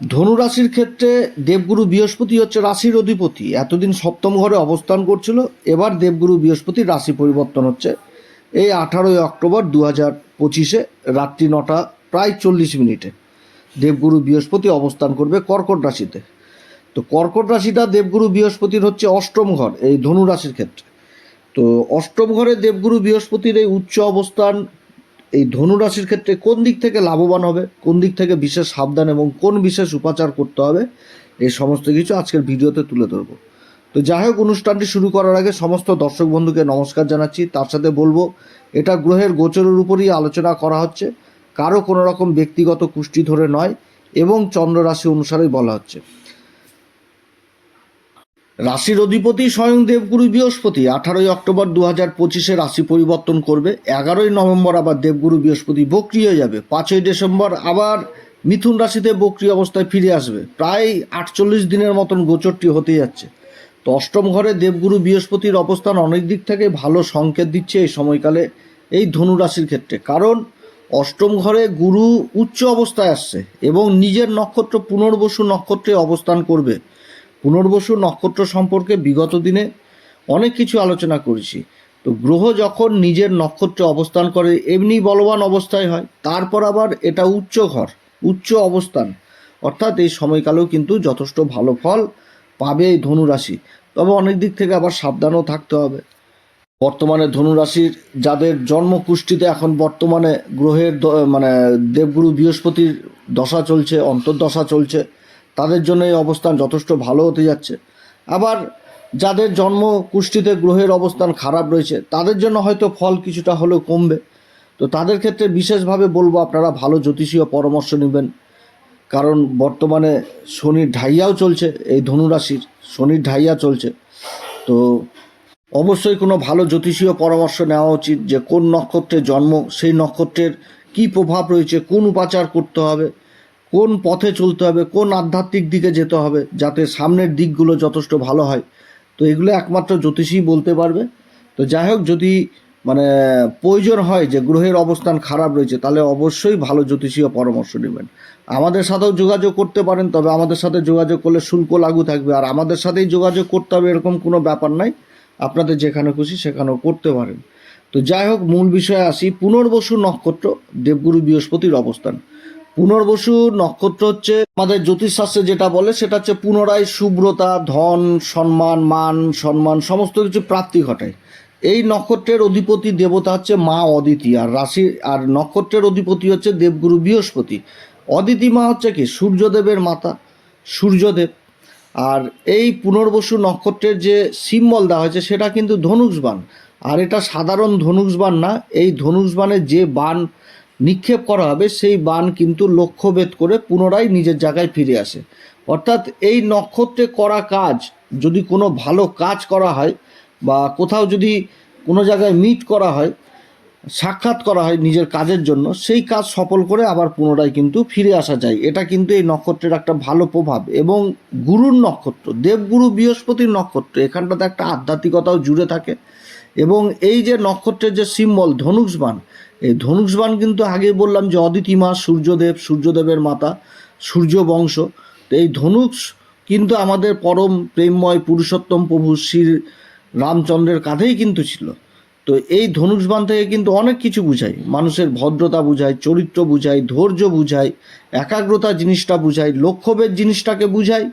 ধনু রাশির ক্ষেত্রে দেবগুরু বৃহস্পতি হচ্ছে রাশির অধিপতি। এতদিন সপ্তম ঘরে অবস্থান করছিল, এবার দেবগুরু বৃহস্পতি রাশি পরিবর্তন হচ্ছে। এই আঠারোই অক্টোবর দু হাজার পঁচিশে রাত্রি নটা, প্রায় চল্লিশ মিনিটে দেবগুরু বৃহস্পতি অবস্থান করবে কর্কট রাশিতে। তো কর্কট রাশিটা দেবগুরু বৃহস্পতির হচ্ছে অষ্টম ঘর, এই ধনু রাশির ক্ষেত্রে। তো অষ্টম ঘরে দেবগুরু বৃহস্পতির এই উচ্চ অবস্থান এই ধনু রাশির ক্ষেত্রে কোন দিক থেকে লাভবান হবে, কোন দিক থেকে বিশেষ সাবধান এবং কোন বিশেষ উপাচার করতে হবে, এই সমস্ত কিছু আজকের ভিডিওতে তুলে ধরবো। তো যাই হোক, অনুষ্ঠানটি শুরু করার আগে সমস্ত দর্শক বন্ধুকে নমস্কার জানাচ্ছি। তার সাথে বলব, এটা গ্রহের গোচরের উপরই আলোচনা করা হচ্ছে, কারও কোনো রকম ব্যক্তিগত কুষ্টি ধরে নয় এবং চন্দ্র রাশি অনুসারেই বলা হচ্ছে। রাশির অধিপতি স্বয়ং দেবগুরু বৃহস্পতি। আঠারোই অক্টোবর দু হাজার পঁচিশে রাশি পরিবর্তন করবে। এগারোই নভেম্বর আবার দেবগুরু বৃহস্পতি বক্রি হয়ে যাবে। পাঁচই ডিসেম্বর আবার মিথুন রাশিতে বক্রি অবস্থায় ফিরে আসবে। প্রায় আটচল্লিশ দিনের মতন গোচরটি হতে যাচ্ছে। তো অষ্টম ঘরে দেবগুরু বৃহস্পতির অবস্থান অনেক দিক থেকে ভালো সংকেত দিচ্ছে এই সময়কালে এই ধনু রাশির ক্ষেত্রে। কারণ অষ্টম ঘরে গুরু উচ্চ অবস্থায় আসছে এবং নিজের নক্ষত্র পুনর্বসু নক্ষত্রে অবস্থান করবে। পুনর্বসু নক্ষত্র সম্পর্কে বিগত দিনে অনেক কিছু আলোচনা করেছি। তো গ্রহ যখন নিজের নক্ষত্রে অবস্থান করে, এমনি বলবান অবস্থায় হয়, তারপর আবার এটা উচ্চ ঘর, উচ্চ অবস্থান। অর্থাৎ এই সময়কালেও কিন্তু যথেষ্ট ভালো ফল পাবে এই ধনু রাশি তবে অনেক দিক থেকে আবার সাবধানও থাকতে হবে। বর্তমানে ধনুরাশির যাদের জন্মকুষ্ঠিতে এখন বর্তমানে গ্রহের মানে দেবগুরু বৃহস্পতির দশা চলছে, অন্তর্দশা চলছে তাদের জন্য এই অবস্থান যথেষ্ট ভালো হতে যাচ্ছে। আবার যাদের জন্ম কুষ্টিতে গ্রহের অবস্থান খারাপ রয়েছে, তাদের জন্য হয়তো ফল কিছুটা হলেও কমবে। তো তাদের ক্ষেত্রে বিশেষভাবে বলব আপনারা ভালো জ্যোতিষীয় পরামর্শ নেবেন। কারণ বর্তমানে শনির ঢাইয়াও চলছে, এই ধনুরাশির শনির ঢাইয়া চলছে। তো অবশ্যই কোনো ভালো জ্যোতিষীয় পরামর্শ নেওয়া উচিত যে কোন নক্ষত্রে জন্ম, সেই নক্ষত্রের কী প্রভাব রয়েছে, কোন উপাচার করতে হবে। কোন পথে চলতে হবে, কোন আধ্যাত্মিক দিকে যেতে হবে যাতে সামনের দিকগুলো যথেষ্ট ভালো হয়। তো এগুলো একমাত্র জ্যোতিষী বলতে পারবে। তো যাই হোক, যদি মানে প্রয়োজন হয় যে গ্রহের অবস্থান খারাপ রয়েছে, তাহলে অবশ্যই ভালো জ্যোতিষীয় পরামর্শ নেবেন। আমাদের সাথেও যোগাযোগ করতে পারেন, তবে আমাদের সাথে যোগাযোগ করলে শুল্ক লাগু থাকবে। আর আমাদের সাথেই যোগাযোগ করতে হবে এরকম কোনো ব্যাপার নাই। আপনাদের যেখানে খুশি সেখানেও করতে পারেন। তো যাই হোক, মূল বিষয়ে আসি। পুনর্বসু নক্ষত্র, দেবগুরু বৃহস্পতির অবস্থান। পুনর্বসু নক্ষত্র হচ্ছে আমাদের জ্যোতিষশাস্ত্রে যেটা বলে, সেটা হচ্ছে পুনরায় শুভ্রতা ধন, সম্মান, মান, সম্মান, সমস্ত কিছু প্রাপ্তি ঘটায়। এই নক্ষত্রের অধিপতি, দেবতা হচ্ছে মা অদিতি, আর রাশি, আর নক্ষত্রের অধিপতি হচ্ছে দেবগুরু বৃহস্পতি। অদিতি মা হচ্ছে কি? সূর্যদেবের মাতা, সূর্যদেব। আর এই পুনর্বসু নক্ষত্রের যে সিম্বল দেওয়া হয়েছে, সেটা কিন্তু ধনুষবান আর এটা সাধারণ ধনুষবান না, এই ধনুষবানের যে বান নিক্ষেপ করা হবে, সেই বান কিন্তু লক্ষ্যভেদ করে পুনরায় নিজের জায়গায় ফিরে আসে। অর্থাৎ এই নক্ষত্রে করা কাজ, যদি কোনো ভালো কাজ করা হয় বা কোথাও যদি কোনো জায়গায় মিট করা হয়, সাক্ষাৎ করা হয় নিজের কাজের জন্য, সেই কাজ সফল করে আবার পুনরায় কিন্তু ফিরে আসা যায়। এটা কিন্তু এই নক্ষত্রের একটা ভালো প্রভাব। এবং গুরুর নক্ষত্র, দেবগুরু বৃহস্পতির নক্ষত্র, এখানটাতে একটা আধ্যাত্মিকতাও জুড়ে থাকে। এবং এই যে নক্ষত্রের যে সিম্বল ধনুষবান এই ধনুষবান কিন্তু আগেই বললাম যে অদিতিমা সূর্যদেব, সূর্যদেবের মাতা, সূর্য বংশ। তো এই ধনুষ কিন্তু আমাদের পরম প্রেমময় পুরুষোত্তম প্রভু শ্রী রামচন্দ্রের কাঁধেই কিন্তু ছিল। তো এই ধনুষবান থেকে কিন্তু অনেক কিছু বুঝায় মানুষের ভদ্রতা বুঝায় চরিত্র বুঝায় ধৈর্য বুঝায় একাগ্রতা জিনিসটা বুঝায় লক্ষ্যভেদ জিনিসটাকে বুঝায়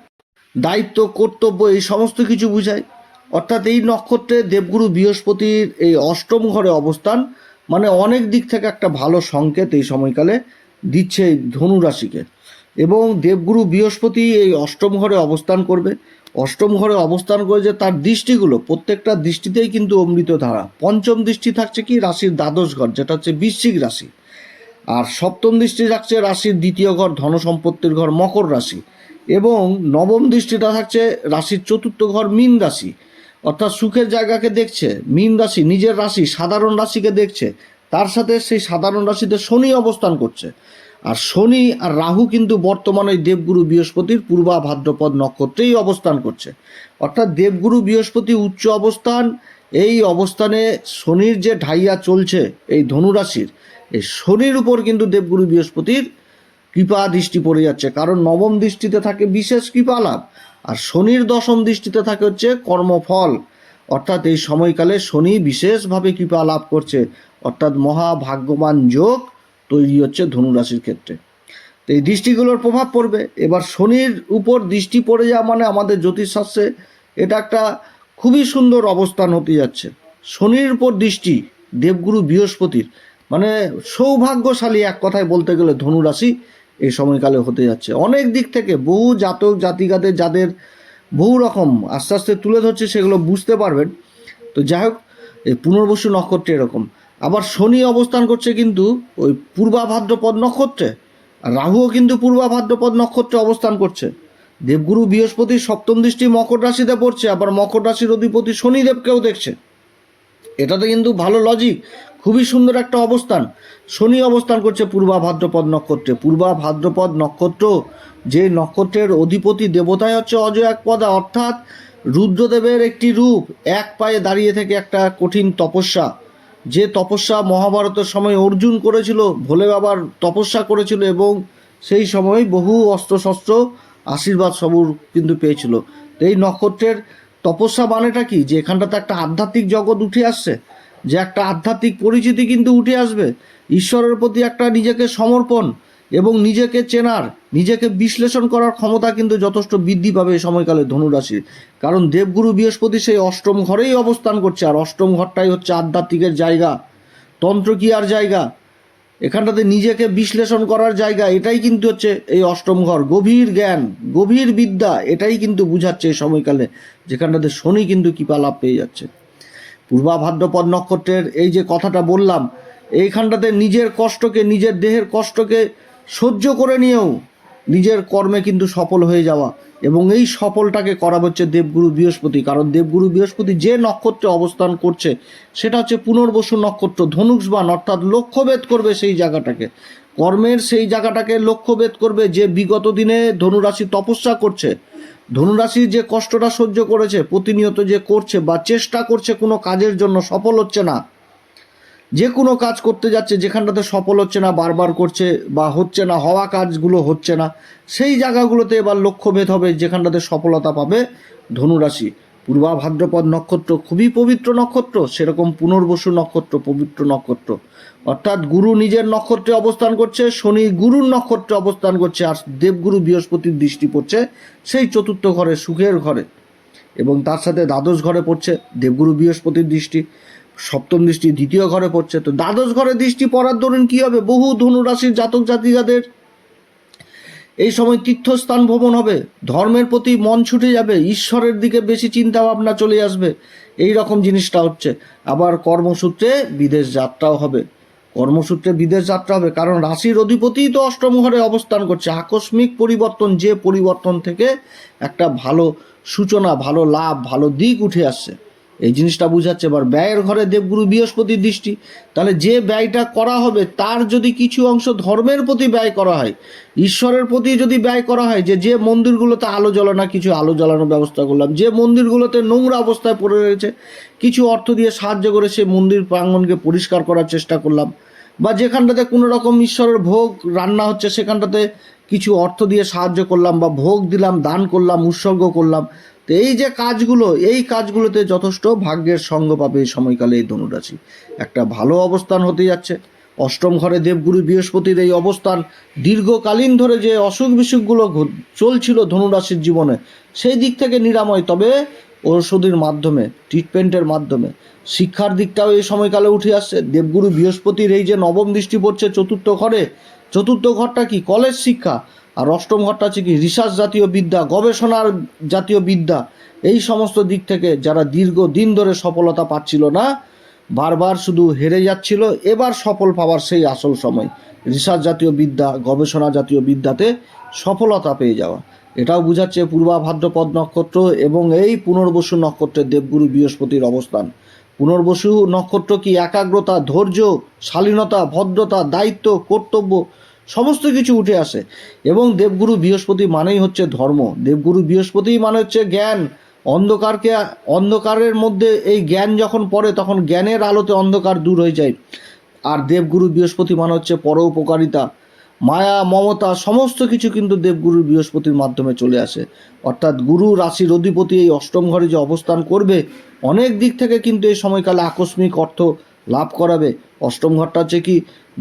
দায়িত্ব, কর্তব্য এই সমস্ত কিছু বুঝায় অর্থাৎ এই নক্ষত্রে দেবগুরু বৃহস্পতির এই অষ্টম ঘরে অবস্থান মানে অনেক দিক থেকে একটা ভালো সংকেত এই সময়কালে দিচ্ছে এই ধনু রাশিকে। এবং দেবগুরু বৃহস্পতি এই অষ্টম ঘরে অবস্থান করবে। অষ্টম ঘরে অবস্থান করে যে তার দৃষ্টিগুলো, প্রত্যেকটা দৃষ্টিতেই কিন্তু অমৃত ধারা পঞ্চম দৃষ্টি থাকছে কি? রাশির দ্বাদশ ঘর, যেটা হচ্ছে বৃশ্চিক রাশি। আর সপ্তম দৃষ্টি থাকছে রাশির দ্বিতীয় ঘর ধন সম্পত্তির ঘর, মকর রাশি। এবং নবম দৃষ্টিটা থাকছে রাশির চতুর্থ ঘর, মীন রাশি। অর্থাৎ সুখের জায়গাকে দেখছে, মীন রাশি, নিজের রাশি, সাধারণ রাশিকে দেখছে, তার সাথে সেই সাধারণ রাশিতে শনি অবস্থান করছে। আর শনি আর রাহু কিন্তু বর্তমানে দেবগুরু বৃহস্পতির পূর্বা ভাদ্রপদ নক্ষত্রেই অবস্থান করছে। অর্থাৎ দেবগুরু বৃহস্পতি উচ্চ অবস্থান, এই অবস্থানে শনির যে ঢাইয়া চলছে এই ধনুরাশির এই শনির উপর কিন্তু দেবগুরু বৃহস্পতির কৃপা দৃষ্টি পড়ে যাচ্ছে। কারণ নবম দৃষ্টিতে থাকে বিশেষ কৃপা লাভ। আর শনির দশম দৃষ্টিতে থাকে হচ্ছে কর্মফল। অর্থাৎ এই সময়কালে শনি বিশেষভাবে কৃপা লাভ করছে। অর্থাৎ মহাভাগ্যবান যোগ তৈরি হচ্ছে ধনুরাশির ক্ষেত্রে। তো এই দৃষ্টিগুলোর প্রভাব পড়বে। এবার শনির উপর দৃষ্টি পড়ে যাওয়া মানে আমাদের জ্যোতিষশাস্ত্রে এটা একটা খুবই সুন্দর অবস্থান হতে যাচ্ছে। শনির উপর দৃষ্টি দেবগুরু বৃহস্পতির। মানে সৌভাগ্যশালী এক কথায় বলতে গেলে ধনুরাশি এই সময়কালে হতে যাচ্ছে। অনেক দিক থেকে বহু জাতক জাতিকাদের যাদের বহু রকম আস্তে আস্তে তুলে ধরছে সেগুলো বুঝতে পারবেন। তো যাই হোক, এই পুনর্বসু নক্ষত্রে এরকম। আবার শনি অবস্থান করছে কিন্তু ওই পূর্বা ভাদ্রপদ নক্ষত্রে রাহুও কিন্তু পূর্বা ভাদ্রপদ নক্ষত্রে অবস্থান করছে। দেবগুরু বৃহস্পতির সপ্তম দৃষ্টি মকর রাশিতে পড়ছে, আবার মকর রাশির অধিপতি শনিদেবকেও দেখছে। এটাতে কিন্তু ভালো লজিক খুবই সুন্দর একটা অবস্থান। শনি অবস্থান করছে পূর্বা ভাদ্রপদ নক্ষত্রে। পূর্বা ভাদ্রপদ নক্ষত্র যে নক্ষত্রের অধিপতি দেবতাই হচ্ছে অজয় এক পদা। অর্থাৎ রুদ্রদেবের একটি রূপ এক পায়ে দাঁড়িয়ে থেকে একটা কঠিন তপস্যা। যে তপস্যা মহাভারতের সময় অর্জুন করেছিল, ভোলে বাবার তপস্যা করেছিল এবং সেই সময় বহু অস্ত্রশস্ত্র আশীর্বাদ সবুর কিন্তু পেয়েছিল। এই নক্ষত্রের তপস্যা মানেটা কি? যে এখানটাতে একটা আধ্যাত্মিক জগৎ উঠে আসছে, যে একটা আধ্যাত্মিক পরিচিতি কিন্তু উঠে আসবে। ঈশ্বরের প্রতি একটা নিজেকে সমর্পণ এবং নিজেকে চেনার, নিজেকে বিশ্লেষণ করার ক্ষমতা কিন্তু যথেষ্ট বৃদ্ধি পাবে এই সময়কালে ধনুরাশির। কারণ দেবগুরু বৃহস্পতি সেই অষ্টম ঘরেই অবস্থান করছে, আর অষ্টম ঘরটাই হচ্ছে আধ্যাত্মিকের জায়গা তন্ত্রক্রিয়ার জায়গা? এখানটাতে নিজেকে বিশ্লেষণ করার জায়গা, এটাই কিন্তু হচ্ছে এই অষ্টম ঘর। গভীর জ্ঞান, গভীর বিদ্যা, এটাই কিন্তু বুঝাচ্ছে এই সময়কালে, যেখানটাতে শনি কিন্তু কৃপা লাভ পেয়ে যাচ্ছে। পূর্বা ভাদ্রপদ নক্ষত্রের এই যে কথাটা বললাম, এইখানটাতে নিজের কষ্টকে, নিজের দেহের কষ্টকে সহ্য করে নিয়েও নিজের কর্মে কিন্তু সফল হয়ে যাওয়া এবং এই সফলটাকে করা হচ্ছে দেবগুরু বৃহস্পতি। কারণ দেবগুরু বৃহস্পতি যে নক্ষত্রে অবস্থান করছে, সেটা হচ্ছে পুনর্বসু নক্ষত্র, ধনুষবান, অর্থাৎ লক্ষ্যভেদ করবে সেই জায়গাটাকে। কর্মের সেই জায়গাটাকে লক্ষ্যভেদ করবে যে বিগত দিনে ধনুরাশি তপস্যা করছে। ধনুরাশি যে কষ্টটা সহ্য করেছে, প্রতিনিয়ত যে করছে বা চেষ্টা করছে কোনো কাজের জন্য সফল হচ্ছে না। যে কোনো কাজ করতে যাচ্ছে, যেখানটাতে সফল হচ্ছে না, বারবার করছে বা হচ্ছে না, হওয়া কাজগুলো হচ্ছে না, সেই জায়গাগুলোতে এবার লক্ষ্যভেদ হবে, যেখানটাতে সফলতা পাবে ধনুরাশি। পূর্বা ভাদ্রপদ নক্ষত্র খুবই পবিত্র নক্ষত্র, সেরকম পুনর্বসু নক্ষত্র, পবিত্র নক্ষত্র। অর্থাৎ গুরু নিজের নক্ষত্রে অবস্থান করছে, শনি গুরুর নক্ষত্রে অবস্থান করছে, আর দেবগুরু বৃহস্পতির দৃষ্টি পড়ছে সেই চতুর্থ ঘরে, সুখের ঘরে। এবং তার সাথে দ্বাদশ ঘরে পড়ছে দেবগুরু বৃহস্পতির দৃষ্টি। সপ্তম দৃষ্টি দ্বিতীয় ঘরে পড়ছে। তো দ্বাদশ ঘরে দৃষ্টি পড়ার দরুন কী হবে? বহু ধনুরাশির জাতক জাতিকাদের এই সময় তীর্থস্থান ভ্রমণ হবে। ধর্মের প্রতি মন ছুটে যাবে। ঈশ্বরের দিকে বেশি চিন্তা ভাবনা চলে আসবে। এই রকম জিনিসটা হচ্ছে। আবার কর্মসূত্রে বিদেশ যাত্রাও হবে। কর্মসূত্রে বিদেশ যাত্রা হবে। কারণ রাশির অধিপতিই তো অষ্টম ঘরে অবস্থান করছে। আকস্মিক পরিবর্তন, যে পরিবর্তন থেকে একটা ভালো সূচনা, ভালো লাভ, ভালো দিক উঠে আসছে। এই জিনিসটা বুঝাচ্ছে। এবার ব্যয়ের ঘরে দেবগুরু বৃহস্পতির দৃষ্টি। তাহলে যে ব্যয়টা করা হবে, তার যদি কিছু অংশ ধর্মের প্রতি ব্যয় করা হয়, ঈশ্বরের প্রতি যদি ব্যয় করা হয়, যে যে মন্দিরগুলোতে আলো জ্বলানো, কিছু আলো জ্বালানোর ব্যবস্থা করলাম, যে মন্দিরগুলোতে নোংরা অবস্থায় পড়ে রয়েছে, কিছু অর্থ দিয়ে সাহায্য করে সে মন্দির প্রাঙ্গণকে পরিষ্কার করার চেষ্টা করলাম, বা যেখানটাতে কোনো রকম ঈশ্বরের ভোগ রান্না হচ্ছে, সেখানটাতে কিছু অর্থ দিয়ে সাহায্য করলাম, বা ভোগ দিলাম, দান করলাম, উৎসর্গ করলাম তো এই যে কাজগুলো, এই কাজগুলোতে যথেষ্ট ভাগ্যের সঙ্গ পাবে এই সময়কালে এই ধনুরাশি। একটা ভালো অবস্থান হতে যাচ্ছে। অষ্টম ঘরে দেবগুরু বৃহস্পতির এই অবস্থান দীর্ঘকালীন ধরে যে অসুখ বিসুখগুলো চলছিল ধনুরাশির জীবনে, সেই দিক থেকে নিরাময়। তবে ঔষধির মাধ্যমে ট্রিটমেন্টের মাধ্যমে, শিক্ষার দিকটাও এই সময়কালে উঠে আসছে। দেবগুরু বৃহস্পতির এই যে নবম দৃষ্টি পড়ছে চতুর্থ ঘরে, চতুর্থ ঘরটা কি? কলেজ শিক্ষা। আর অষ্টম ঘরটা হচ্ছে কি রিসার্চ জাতীয় বিদ্যা, গবেষণার জাতীয় বিদ্যা। এই সমস্ত দিক থেকে যারা দীর্ঘ দিন ধরে সফলতা পাচ্ছিল না, বারবার শুধু হেরে যাচ্ছিল, এবার সফল পাওয়ার সেই আসল সময়। রিসার্চ জাতীয় বিদ্যা, গবেষণা জাতীয় বিদ্যাতে সফলতা পেয়ে যাওয়া। এটাও বোঝাচ্ছে পূর্বাভাদ্রপদ নক্ষত্র এবং এই পুনর্বসু নক্ষত্রের দেবগুরু বৃহস্পতির অবস্থান। পুনর্বসু নক্ষত্র কি একাগ্রতা, ধৈর্য, শালীনতা, ভদ্রতা, দায়িত্ব, কর্তব্য সমস্ত কিছু উঠে আসে। এবং দেবগুরু বৃহস্পতি মানেই হচ্ছে ধর্ম। দেবগুরু বৃহস্পতি মানে হচ্ছে জ্ঞান। অন্ধকারকে, অন্ধকারের মধ্যে এই জ্ঞান যখন পড়ে, তখন জ্ঞানের আলোতে অন্ধকার দূর হয়ে যায়। আর দেবগুরু বৃহস্পতি মানে হচ্ছে পরোপকারিতা মায়া, মমতা, সমস্ত কিছু কিন্তু দেবগুরু বৃহস্পতির মাধ্যমে চলে আসে। অর্থাৎ গুরু রাশির অধিপতি এই অষ্টম ঘরে যে অবস্থান করবে, অনেক দিক থেকে কিন্তু এই সময়কালে আকস্মিক অর্থ লাভ করাবে। অষ্টম ঘরটা হচ্ছে কি,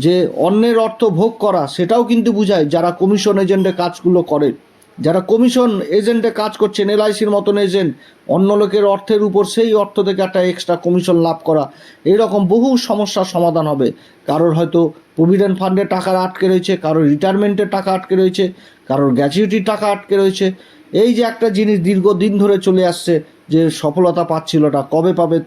যে অন্যের অর্থ ভোগ করা, সেটাও কিন্তু বোঝায় যারা কমিশন এজেন্টে কাজগুলো করে। যারা কমিশন এজেন্টে কাজ করছেন এলআইসির মতন এজেন্ট অন্য লোকের অর্থের উপর সেই অর্থ থেকে একটা এক্সট্রা কমিশন লাভ করা, এইরকম বহু সমস্যার সমাধান হবে। কারোর হয়তো প্রভিডেন্ট ফান্ডে টাকা আটকে রয়েছে, কারোর রিটায়ারমেন্টের টাকা আটকে রয়েছে, কারোর গ্র্যাচুইটির টাকা আটকে রয়েছে। এই যে একটা জিনিস দীর্ঘদিন ধরে চলে আসছে যে সফলতা পাচ্ছিল না কবে পাবে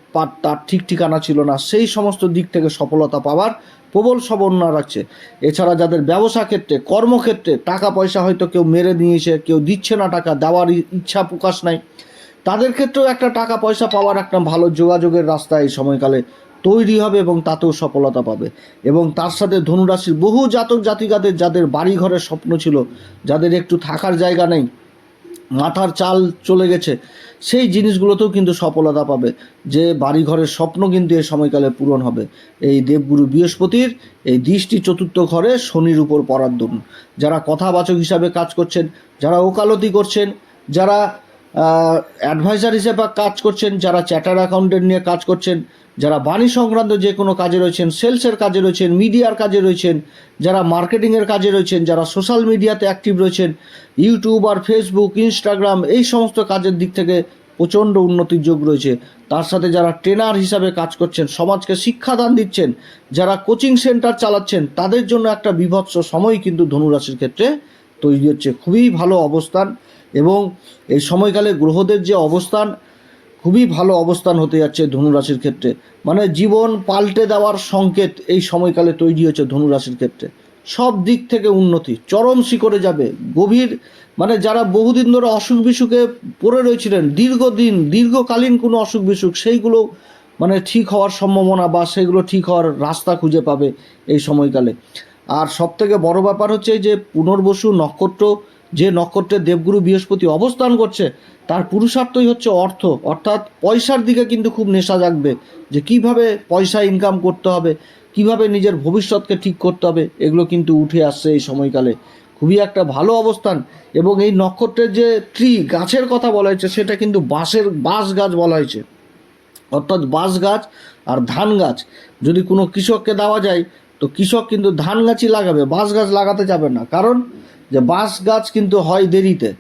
তার ঠিক ঠিকানা ছিল না সেই সমস্ত দিক থেকে সফলতা পাওয়ার প্রবল সম্ভাবনা রাখছে। এছাড়া যাদের ব্যবসা ক্ষেত্রে, কর্মক্ষেত্রে টাকা পয়সা হয়তো কেউ মেরে নিয়েছে কেউ দিচ্ছে না টাকা দেওয়ার ইচ্ছা প্রকাশ নাই, তাদের ক্ষেত্রেও একটা টাকা পয়সা পাওয়ার একটা ভালো যোগাযোগের রাস্তা এই সময়কালে তৈরি হবে এবং তাতেও সফলতা পাবে। এবং তার সাথে ধনুরাশির বহু জাতক জাতিকাদের যাদের বাড়ি ঘরের স্বপ্ন ছিল, যাদের একটু থাকার জায়গা নেই মাথার চাল চলে গেছে। সেই জিনিসগুলোতেও কিন্তু সফলতা পাবে। যে বাড়িঘরের স্বপ্ন কিন্তু এ সময়কালে পূরণ হবে। এই দেবগুরু বৃহস্পতির এই দৃষ্টি চতুর্থ ঘরে শনির উপর পরার দরুন। যারা কথাবাচক হিসাবে কাজ করছেন, যারা ওকালতি করছেন, যারা অ্যাডভাইজার হিসেবে কাজ করছেন, যারা চ্যাটার অ্যাকাউন্টেন্ট নিয়ে কাজ করছেন, যারা বাণী সংক্রান্ত যে কোনো কাজে রয়েছেন সেলসের কাজে রয়েছেন মিডিয়ার কাজে রয়েছেন, যারা মার্কেটিংয়ের কাজে রয়েছেন, যারা সোশ্যাল মিডিয়াতে অ্যাক্টিভ রয়েছেন ইউটিউব আর ফেসবুক ইনস্টাগ্রাম এই সমস্ত কাজের দিক থেকে প্রচণ্ড উন্নতির যোগ রয়েছে। তার সাথে যারা ট্রেনার হিসাবে কাজ করছেন, সমাজকে শিক্ষাদান দিচ্ছেন, যারা কোচিং সেন্টার চালাচ্ছেন, তাদের জন্য একটা বিভৎস সময় কিন্তু ধনুরাশির ক্ষেত্রে তৈরি হচ্ছে। খুবই ভালো অবস্থান। এবং এই সময়কালে গ্রহদের যে অবস্থান, খুবই ভালো অবস্থান হতে যাচ্ছে ধনুরাশির ক্ষেত্রে। মানে জীবন পাল্টে দেওয়ার সংকেত এই সময়কালে তৈরি হচ্ছে ধনুরাশির ক্ষেত্রে। সব দিক থেকে উন্নতি, চরম শিখরে যাবে, গভীর মানে যারা বহুদিন ধরে অসুখ বিসুখে পড়ে রয়েছিলেন, দীর্ঘদিন, দীর্ঘকালীন কোনো অসুখ বিসুখ, সেইগুলো মানে ঠিক হওয়ার সম্ভাবনা বা সেগুলো ঠিক হওয়ার রাস্তা খুঁজে পাবে এই সময়কালে। আর সব থেকে বড় ব্যাপার হচ্ছে যে পুনর্বসু নক্ষত্র, যে নক্ষত্রে দেবগুরু বৃহস্পতি অবস্থান করছে, তার পুরুষার্থই হচ্ছে অর্থ। অর্থাৎ পয়সার দিকে কিন্তু খুব নেশা জাগবে, যে কীভাবে পয়সা ইনকাম করতে হবে, কীভাবে নিজের ভবিষ্যৎকে ঠিক করতে হবে, এগুলো কিন্তু উঠে আসছে এই সময়কালে। খুবই একটা ভালো অবস্থান। এবং এই নক্ষত্রের যে ট্রি গাছের কথা বলা হয়েছে, সেটা কিন্তু বাঁশের, বাঁশ গাছ বলা হয়েছে। অর্থাৎ বাঁশ গাছ আর ধান গাছ। যদি কোনো কৃষককে দেওয়া যায় তো কৃষক কিন্তু ধান গাছই লাগাবে, বাঁশ গাছ লাগাতে যাবে না। কারণ যে বাঁশ গাছ কিন্তু হয় দেরিতে।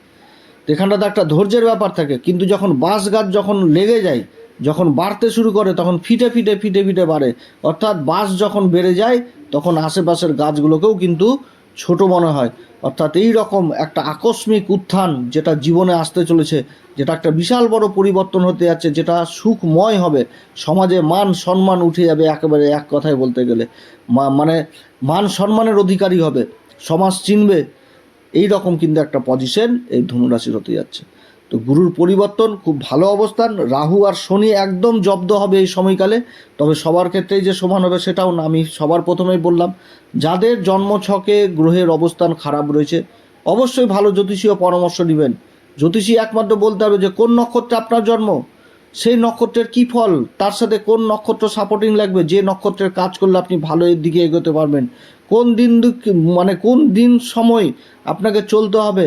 এখানটাতে একটা ধৈর্যের ব্যাপার থাকে। কিন্তু যখন বাঁশ গাছ যখন লেগে যায়, যখন বাড়তে শুরু করে, তখন ফিটে ফিটে ফিটে ফিটে বাড়ে। অর্থাৎ বাঁশ যখন বেড়ে যায়, তখন আশেপাশের গাছগুলোকেও কিন্তু ছোট মনে হয়। অর্থাৎ এই রকম একটা আকস্মিক উত্থান যেটা জীবনে আসতে চলেছে, যেটা একটা বিশাল বড় পরিবর্তন হতে যাচ্ছে, যেটা সুখময় হবে, সমাজে মান সম্মান উঠে যাবে একেবারে এক কথায় বলতে গেলে। মানে মান সম্মানের অধিকারী হবে, সমাজ চিনবে, এই রকম কিন্তু একটা পজিশন এই ধনুরাশির হতে যাচ্ছে। তো গুরুর পরিবর্তন, খুব ভালো অবস্থান। রাহু আর শনি একদম জব্দ হবে এই সময়কালে। তবে সবার ক্ষেত্রেই যে সমান হবে সেটাও না, আমি সবার প্রথমেই বললাম। যাদের জন্ম ছকে গ্রহের অবস্থান খারাপ রয়েছে, অবশ্যই ভালো জ্যোতিষীয় পরামর্শ নেবেন। জ্যোতিষী একমাত্র বলতে হবে যে, কোন নক্ষত্রে আপনার জন্ম, সেই নক্ষত্রের কি ফল, তার সাথে কোন নক্ষত্র সাপোর্টিং লাগবে, যে নক্ষত্রের কাজ করলে আপনি ভালো এর দিকে এগোতে পারবেন। কোন দিন মানে কোন দিন সময় আপনাকে চলতে হবে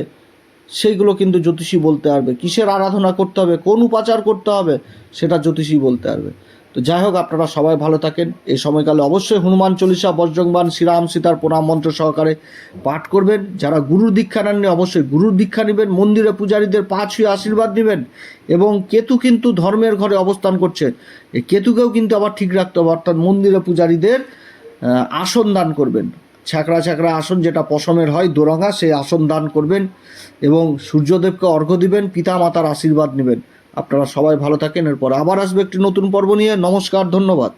সেইগুলো কিন্তু জ্যোতিষী বলতে পারবে। কিসের আরাধনা করতে হবে, কোন উপাচার করতে হবে, সেটা জ্যোতিষী বলতে পারবে। তো যাই হোক, আপনারা সবাই ভালো থাকেন। এই সময়কালে অবশ্যই হনুমান চল্লিশা বজ্রংবান শ্রীরাম সীতার প্রণাম মন্ত্র সহকারে পাঠ করবেন। যারা গুরুর দীক্ষা নেননি, অবশ্যই গুরুর দীক্ষা নেবেন, মন্দিরে পূজারীদের পা ছুঁয়ে আশীর্বাদ নেবেন এবং কেতু কিন্তু ধর্মের ঘরে অবস্থান করছে। এই কেতুকেও কিন্তু আবার ঠিক রাখতে হবে, অর্থাৎ মন্দিরে পূজারীদের আসন দান করবেন। ছ্যাঁকড়া ছ্যাঁকড়া আসন যেটা পশমের হয়, দোরঙা সেই আসন দান করবেন এবং সূর্যদেবকে অর্ঘ্য দিবেন পিতা মাতার আশীর্বাদ নেবেন। আপনারা সবাই ভালো থাকেন, এরপর আবার আসবে একটি নতুন পর্ব নিয়ে। নমস্কার, ধন্যবাদ।